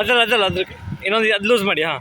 ಅದಲ್ಲ ಅದಲ್ಲ ಅದ್ರ ಇನ್ನೊಂದು ಅದು ಲೂಸ್ ಮಾಡಿ ಹಾಂ.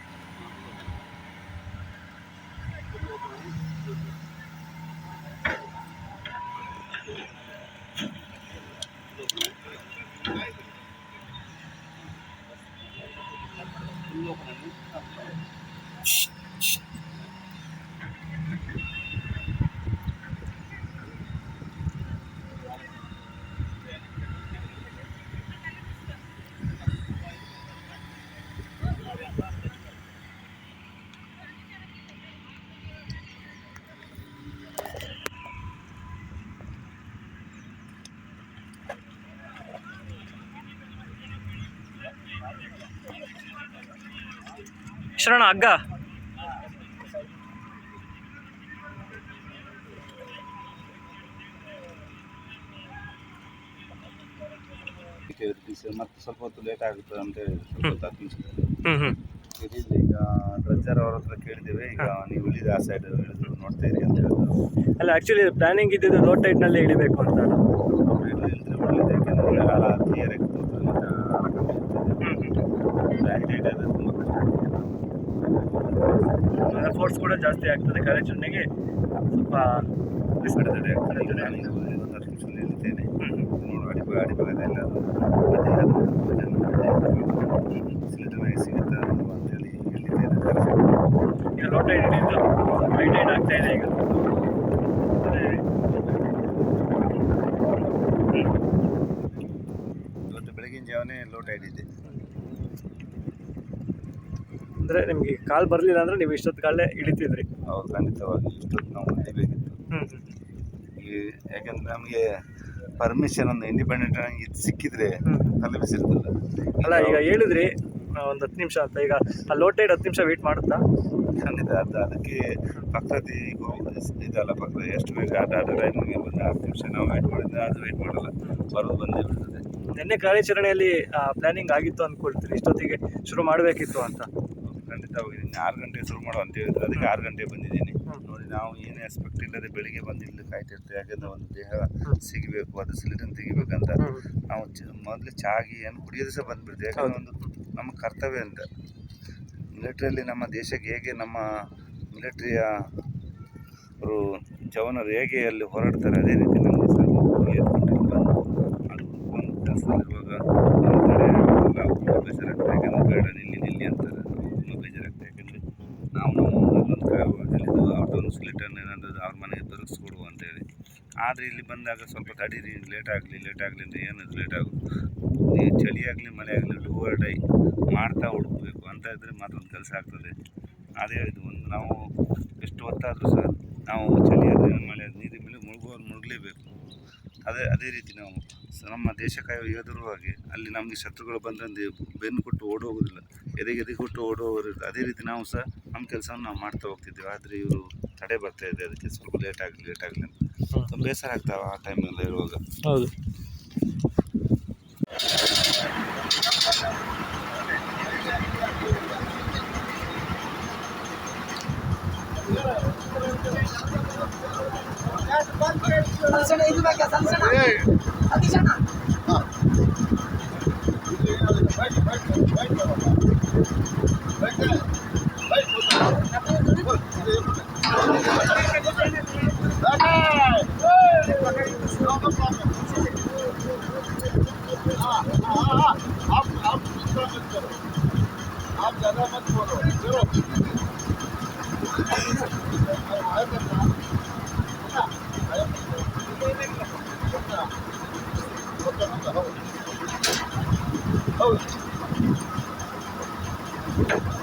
ಶರಣ ಹಗ್ಗ ಮತ್ತೆ ಸ್ವಲ್ಪ ಹೊತ್ತು ಲೇಟ್ ಆಗುತ್ತೆ ಅಂತ ಹೇಳಿ ಸ್ವಲ್ಪ ಹೊತ್ತು ಇರಲಿಲ್ಲ ಈಗ ಡ್ರಜ್ಜರ್ ಅವ್ರ ಹತ್ರ ಕೇಳಿದ್ದೇವೆ. ಈಗ ನೀವು ಇಳಿದ ಆ ಸೈಡ್ ನೋಡ್ತಾ ಇರಿ ಅಂತ ಹೇಳಿದ್ರು ಅಲ್ಲ ಆ್ಯಕ್ಚುಲಿ ಪ್ಲಾನಿಂಗ್ ಇದ್ದಿದ್ದು ಲೋ ಟೈಟ್ನಲ್ಲಿ ಇಳಿಬೇಕು ಅಂತ ಅವ್ರು ಇಳಿದ್ರೆ ಒಳ್ಳೇದು ಯಾಕೆಂದರೆ ಆಳ ಕ್ಲಿಯರ್ ಆಗಿ ತೋರ್ತದೆ ಮತ್ತೆ ಆಳ ಕಮ್ಮಿ ಇರ್ತದೆ ಬ್ಯಾಕ್ ಸೈಡ್ ಆದರೆ ತುಂಬ ಕೂಡ ಜಾಸ್ತಿ ಆಗ್ತದೆ. ಕಾರ್ಯಾಚರಣೆಗೆ ಸ್ವಲ್ಪ ಆಗ್ತದೆ. ಈಗ ಅಡಿಪ ಅಡಿಪಾಗದೆಲ್ಲ ಸಿಗುತ್ತಾ ಅಂತೇಳಿ ಹೇಳಿದ್ದೇನೆ. ಈಗ ಹಿಡಿದು ಆಗ್ತಾ ಇದೆ ಈಗ? ಇವತ್ತು ಬೆಳಗಿನ ಜಾವನೇ ಲೋಟ್ ಆಗಿದೆ ಅಂದರೆ ನಿಮಗೆ ಕಾಲ್ ಬರಲಿಲ್ಲ ಅಂದರೆ ನೀವು ಇಷ್ಟೊತ್ತು ಕಾಲೇ ಇಳಿತಿದ್ರಿ ಹೌದು ಖಂಡಿತವಾಗಿ ಇಷ್ಟೊತ್ತು ನಾವು ಹೊಂದಿಬೇಕಿತ್ತು ಹ್ಞೂ ಈ ಯಾಕಂದ್ರೆ ನಮಗೆ ಪರ್ಮಿಷನ್ ಒಂದು ಇಂಡಿಪೆಂಡೆಂಟ್ ಆಗಿ ಇದು ಸಿಕ್ಕಿದ್ರೆ ತಲುಪಿಸಿರ್ತಲ್ಲ ಅಲ್ಲ ಈಗ ಹೇಳಿದ್ರಿ ಒಂದು ಹತ್ತು ನಿಮಿಷ ಅಂತ. ಈಗ ಆ ಹತ್ತು ನಿಮಿಷ ವೇಟ್ ಮಾಡುತ್ತಾ? ಖಂಡಿತ ಅದು ಅದಕ್ಕೆ ಪ್ರಕೃತಿ ಇದಲ್ಲ ಪಕ್ಕ ಎಷ್ಟು ಬೇಕು ಆಟ ಆಟ ಟೈಮಿಗೆ ಬಂದು ಹತ್ತು ನಿಮಿಷ ನಾವು ವೇಟ್ ಮಾಡಿದ್ರೆ ಅದು ವೇಟ್ ಮಾಡಲ್ಲ. ಬರೋದು ಬಂದೇ ಬಿಡ್ತದೆ. ನಿನ್ನೆ ಕಾರ್ಯಾಚರಣೆಯಲ್ಲಿ ಪ್ಲಾನಿಂಗ್ ಆಗಿತ್ತು ಅಂದ್ಕೊಳ್ತೀರಿ ಇಷ್ಟೊತ್ತಿಗೆ ಶುರು ಮಾಡಬೇಕಿತ್ತು ಅಂತ. ನಿನ್ನೆ ಆರು ಗಂಟೆಗೆ ಶುರು ಮಾಡು ಅಂತ ಹೇಳಿದ್ರು. ಅದಕ್ಕೆ ಆರು ಗಂಟೆಗೆ ಬಂದಿದ್ದೀನಿ. ನೋಡಿ ನಾವು ಏನೇ ಎಕ್ಸ್ಪೆಕ್ಟ್ ಇಲ್ಲದೆ ಬೆಳಿಗ್ಗೆ ಬಂದು ಇಲ್ಲಿ ಕಾಯ್ತಿರ್ತೀವಿ ಯಾಕಂದ್ರೆ ಒಂದು ದೇಹ. ಸಿಗಬೇಕು ಅದು ಸಿಲಿಂಡರ್ ತೆಗಿಬೇಕಂತ. ನಾವು ಮೊದಲು ಚಾಗಿ ಏನು ಕುಡಿಯೋದು ಸಹ ಬಂದ್ಬಿಡ್ತೀವಿ. ಯಾಕಂದ್ರೆ ಒಂದು ನಮ್ಮ ಕರ್ತವ್ಯ ಅಂತ. ಮಿಲಿಟ್ರಿಯಲ್ಲಿ ನಮ್ಮ ದೇಶಕ್ಕೆ ಹೇಗೆ ನಮ್ಮ ಮಿಲಿಟ್ರಿಯ ಅವರು ಜವನರು ಹೇಗೆ ಅಲ್ಲಿ ಹೋರಾಡ್ತಾರೆ ಅದೇ ರೀತಿ ನಮಗೆ ಸಹ ಏರ್ಕೊಂಡು ಬಂದು ಅದು ಒಂದು ಕೆಲಸದಲ್ಲಿರುವಾಗ ನಾವು ತಡೆಯಾಗೋದಿಲ್ಲ ಅವ್ರು ತುಂಬ ಬೇಜಾರಾಗ್ತದೆ ಯಾಕಂದ್ರೆ ಬೇಡ ನಿಲ್ಲಿ ನಿಲ್ಲಿ ಅಂತಾರೆ ಅವ್ರು ತುಂಬ ಬೇಜಾರಾಗ್ತದೆ ಯಾಕಂದರೆ ನಾವು ನಮ್ಮ ಒಂದು ಹೇಳಿದ್ದು ಲೆಟರ್ನ ಏನಾದರೂ ಅವ್ರ ಮನೆಗೆ ದೊರಕಿಸ್ಕೊಡುವ ಅಂತೇಳಿ. ಆದರೆ ಇಲ್ಲಿ ಬಂದಾಗ ಸ್ವಲ್ಪ ತಡೀರಿ ಲೇಟ್ ಆಗಲಿ ಲೇಟ್ ಆಗಲಿ ಅಂದರೆ ಏನಾದರೂ ಲೇಟ್ ಆಗೋದು? ನೀವು ಚಳಿ ಆಗಲಿ, ಮಳೆ ಆಗಲಿ ಡೂ ಡೈ ಮಾಡ್ತಾ ಹುಡುಕಬೇಕು ಅಂತ ಇದ್ದರೆ ಮಾತ್ರ ಒಂದು ಕೆಲಸ ಆಗ್ತದೆ. ಅದೇ ಇದು ಒಂದು ನಾವು ಎಷ್ಟು ಹೊತ್ತಾದರೂ ಸಹ ನಾವು ಚಳಿ ಆದರೆ ಮಳೆ ನೀರಿನ ಮೇಲೆ ಮುಳುಗೋರು ಮುಳುಗಲೇಬೇಕು. ಅದೇ ಅದೇ ರೀತಿ ನಾವು ನಮ್ಮ ದೇಶ ಕಾಯುವ ಹಾಗೆ. ಅಲ್ಲಿ ನಮಗೆ ಶತ್ರುಗಳು ಬಂದಂದು ಬೆನ್ನು ಕೊಟ್ಟು ಓಡೋಗೋದಿಲ್ಲ ಎದೆಗೆ ಎದೆ ಕೊಟ್ಟು ಓಡೋಗೋದಿಲ್ಲ. ಅದೇ ರೀತಿ ನಾವು ಸಹ ನಮ್ಮ ಕೆಲಸವನ್ನು ನಾವು ಮಾಡ್ತಾ ಹೋಗ್ತಿದ್ದೀವಿ. ಆದರೆ ಇವರು ತಡೆ ಬರ್ತಾ ಇದೆ. ಅದಕ್ಕೆ ಸ್ವಲ್ಪ ಲೇಟ್ ಆಗಲಿ ಲೇಟ್ ಆಗಲಿ ಅಂತ. ತುಂಬ ಬೇಸರ ಆಗ್ತಾವೆ ಆ ಟೈಮಲ್ಲಿ ಇರುವಾಗ. ಹೌದು. ಸಣ್ಣ ಇದು ಬೇಕಾ? ಸಂಸಣ 找对象啊啊。你这样的你快点快点快点快点 Oh.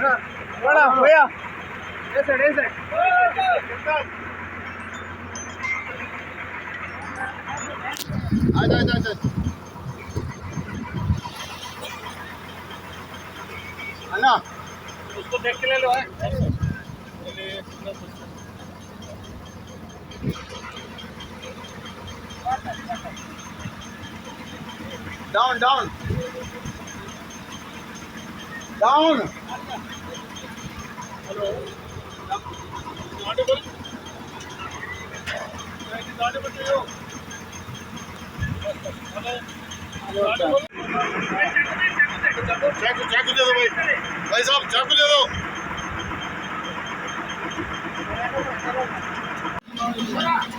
बड़ा, भैया। ऐसे ऐसे आजा आजा आजा। अन्ना उसको देख के ले लो down down डाउन चाकू चाकू दे दो भाई भाई साहब चाकू दे दो अरे बात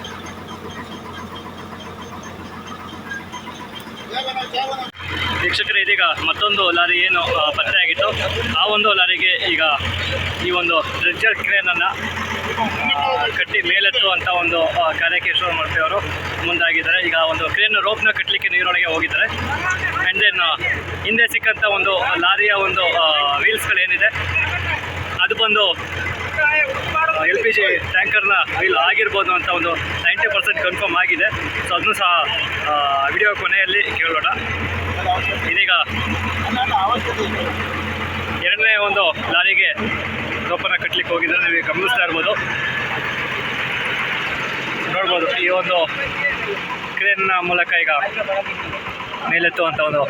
ವೀಕ್ಷಕರೇ, ಇದೀಗ ಮತ್ತೊಂದು ಲಾರಿ ಏನು ಪತ್ತೆ ಆಗಿತ್ತು. ಆ ಒಂದು ಲಾರಿಗೆ ಈಗ ಈ ಒಂದು ಡ್ರೆಜ್ಜರ್ ಕ್ರೇನನ್ನು ಕಟ್ಟಿ ಮೇಲೆತ್ತುವಂಥ ಒಂದು ಕಾರ್ಯಕ್ಕೆ ಶುರು ಅವರು ಮುಂದಾಗಿದ್ದಾರೆ. ಈಗ ಒಂದು ಕ್ರೇನ್ ರೋಪ್ನ ಕಟ್ಟಲಿಕ್ಕೆ ನೀರೊಳಗೆ ಹೋಗಿದ್ದಾರೆ. ಆ್ಯಂಡ್ ದೆನ್ ಹಿಂದೆ ಸಿಕ್ಕಂಥ ಒಂದು ಲಾರಿಯ ಒಂದು ವೀಲ್ಸ್ಗಳೇನಿದೆ ಅದು ಬಂದು ಎಲ್ ಪಿ ಜಿ ಟ್ಯಾಂಕರ್ನ ವೀಲ್ ಆಗಿರ್ಬೋದು ಅಂತ ಒಂದು ನೈಂಟಿ ಪರ್ಸೆಂಟ್ ಕನ್ಫರ್ಮ್ ಆಗಿದೆ. ಸೊ ಅದನ್ನು ಸಹ ವಿಡಿಯೋ ಕೊನೆಯಲ್ಲಿ ಕೇಳೋಣ. ಇದೀಗ ಎರಡನೇ ಒಂದು ಲಾರಿಗೆ ರೋಪನ ಕಟ್ಟಲಿಕ್ಕೆ ಹೋಗಿದ್ದಾರೆ. ನೀವು ಗಮನಿಸ್ತಾ ಇರ್ಬೋದು. ನೋಡ್ಬೋದು, ಈ ಒಂದು ಕ್ರೇನ್ನ ಮೂಲಕ ಈಗ ಮೇಲೆತ್ತುವಂಥ ಒಂದು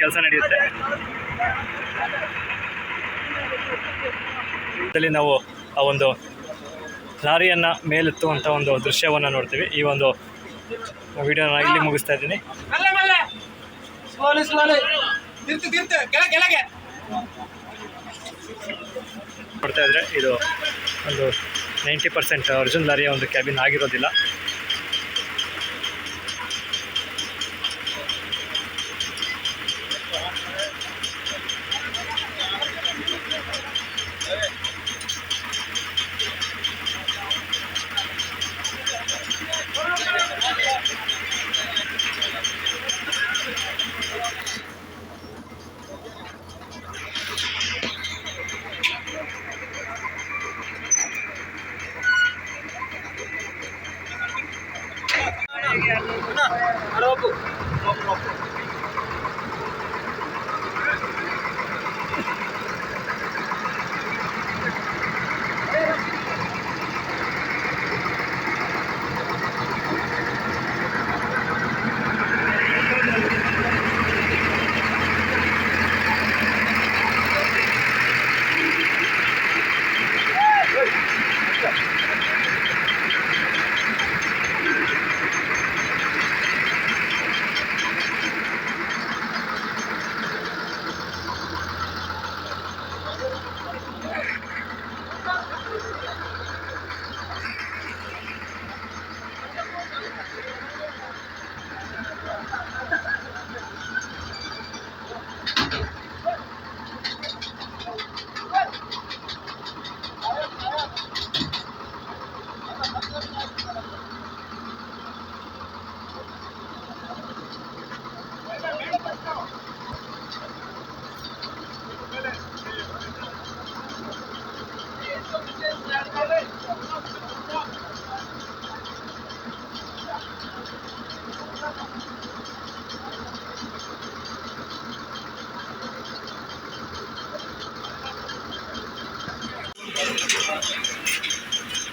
ಕೆಲಸ ನಡೆಯುತ್ತೆ. ಇದರಲ್ಲಿ ನಾವು ಆ ಒಂದು ಲಾರಿಯನ್ನು ಮೇಲೆತ್ತುವಂಥ ಒಂದು ದೃಶ್ಯವನ್ನು ನೋಡ್ತೀವಿ. ಈ ಒಂದು ವಿಡಿಯೋನ ಇಲ್ಲಿ ಮುಗಿಸ್ತಾ ಇದ್ದೀನಿ. ನೋಡ್ತಾ ಇದ್ರೆ ಇದು ಒಂದು ನೈಂಟಿ ಪರ್ಸೆಂಟ್ ಅರ್ಜುನ್ ಲಾರಿಯ ಒಂದು ಕ್ಯಾಬಿನ್ ಆಗಿರೋದಿಲ್ಲ. Não, não, não.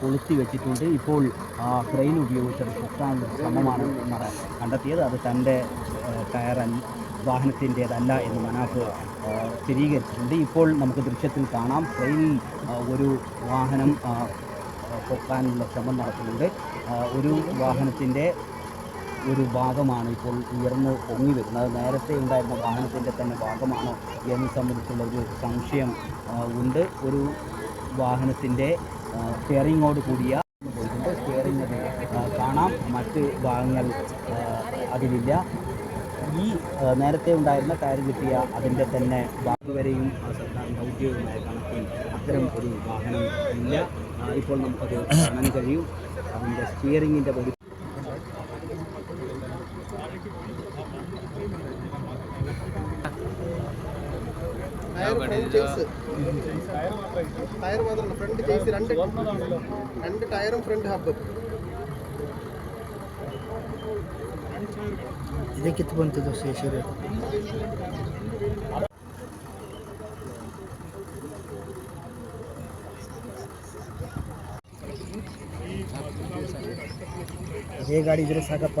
കൊളുത്തി വെച്ചിട്ടുണ്ട്. ഇപ്പോൾ ആ ക്രെയിൻ ഉപയോഗിച്ചത് പൊക്കാനുള്ള ശ്രമമാണ് എന്നാണ് കണ്ടെത്തിയത്. അത് തന്റെ ടയർ വാഹനത്തിന്റേതല്ല എന്ന് മനാഫ് സ്ഥിരീകരിച്ചിട്ടുണ്ട്. ഇപ്പോൾ നമുക്ക് ദൃശ്യത്തിൽ കാണാം. ക്രെയിനിൽ ഒരു വാഹനം പൊക്കാനുള്ള ശ്രമം നടത്തുന്നുണ്ട്. ഒരു വാഹനത്തിന്റെ ഒരു ഭാഗമാണ് ഇപ്പോൾ ഉയർന്ന് പൊങ്ങി വരുന്നത്. നേരത്തെ ഉണ്ടായിരുന്ന വാഹനത്തിന്റെ തന്നെ ഭാഗമാണോ എന്ന് സംബന്ധിച്ചുള്ള ഒരു സംശയം ഉണ്ട്. ഒരു വാഹനത്തിന്റെ സ്റ്റിയറിങ്ങോട് കൂടിയ പോയിട്ടുണ്ട്. സ്റ്റിയറിംഗ് കാണാം. മറ്റ് ഭാഗങ്ങൾ അതിലില്ല. ഈ നേരത്തെ ഉണ്ടായിരുന്ന ടയർ കിട്ടിയ അതിന്റെ തന്നെ ഭാഗം വരെയും സർക്കാരിന്റെ ഔദ്യോഗികമായ കണക്കിൽ അത്തരം ഒരു വാഹനം ഇല്ല. ഇപ്പോൾ നമുക്കത് കാണാൻ കഴിയും. അതിന്റെ സ്റ്റിയറിങ്ങിന്റെ ഒരു టైర్ ಫ್ರಂಟ್ ఫ్రంట్ చేసి రెండు ಟೈರ್ ಫ್ರಂಟ್ ಹಬ್ హబ్ ಇದಕ್ಕಿತ್ತು ಬಂತದ್ದು ಶೇಷರು. ಇದೇ ಗಾಡಿ ಇದ್ರೆ ಸಾಕಪ್ಪ.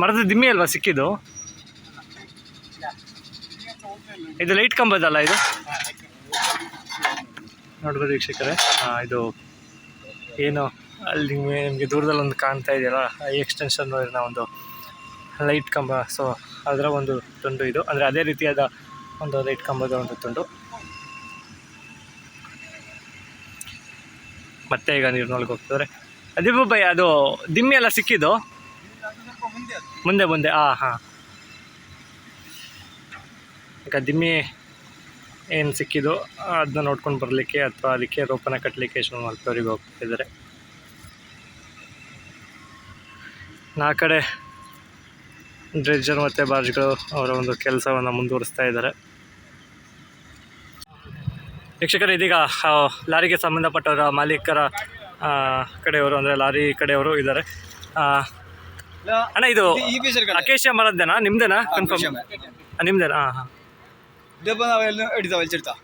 ಮರದ ದಿಮ್ಮಿ ಅಲ್ವಾ ಸಿಕ್ಕಿದ್ದು? ಇದು ಲೈಟ್ ಕಂಬದಲ್ಲ ಇದು? ನೋಡ್ಬೋದು ವೀಕ್ಷಕರೇ. ಇದು ಏನು ಅಲ್ಲಿ ನಿಮಗೆ ದೂರದಲ್ಲಿ ಒಂದು ಕಾಣ್ತಾ ಇದೆಯಲ್ಲ, ಈ ಎಕ್ಸ್ಟೆನ್ಷನ್ ಒಂದು ಲೈಟ್ ಕಂಬ. ಸೊ ಅದರ ಒಂದು ತುಂಡು ಇದು. ಅಂದರೆ ಅದೇ ರೀತಿಯಾದ ಒಂದು ಲೈಟ್ ಕಂಬದ ಒಂದು ತುಂಡು. ಮತ್ತೆ ಈಗ ನೀರಿನೊಳಗೆ ಹೋಗ್ತಿದ್ರೆ ಅದೀಪ ಬಾಯ್ ಅದು ದಿಮ್ಮಿ ಎಲ್ಲ ಸಿಕ್ಕಿದ್ದು? ಮುಂದೆ ಮುಂದೆ, ಆ, ಹಾಂ. ದಿಮ್ಮಿ ಏನು ಸಿಕ್ಕಿದೋ ಅದನ್ನ ನೋಡ್ಕೊಂಡು ಬರಲಿಕ್ಕೆ ಅಥವಾ ಅದಕ್ಕೆ ರೋಪನ ಕಟ್ಟಲಿಕ್ಕೆ ಶುರು ಮಾಡ್ತವ್ರಿಗೆ ಹೋಗ್ತಿದ್ದಾರೆ. ನಾ ಕಡೆ ಡ್ರೆಜರ್ ಮತ್ತು ಬಾರ್ಜ್ಗಳು ಅವರ ಒಂದು ಕೆಲಸವನ್ನು ಮುಂದುವರಿಸ್ತಾ ಇದ್ದಾರೆ. ವೀಕ್ಷಕರು, ಇದೀಗ ಲಾರಿಗೆ ಸಂಬಂಧಪಟ್ಟವರ ಮಾಲೀಕರ ಕಡೆಯವರು, ಅಂದರೆ ಲಾರಿ ಕಡೆಯವರು ಇದ್ದಾರೆ. ಅಣ್ಣ ಇದು ಅಕೇಶಿಯ ಮರದ್ದೇನಾ ನಿಮ್ದೇನಾ? ಕನ್ಫರ್ಮ್ ನಿಮ್ದೇನಾ? ಹಾಂ ಹಾಂ. ಡಬ್ಬ ನಾವೆಲ್ಲ ಹಿಡಿತಾವೆ ಇಲ್ಲಿ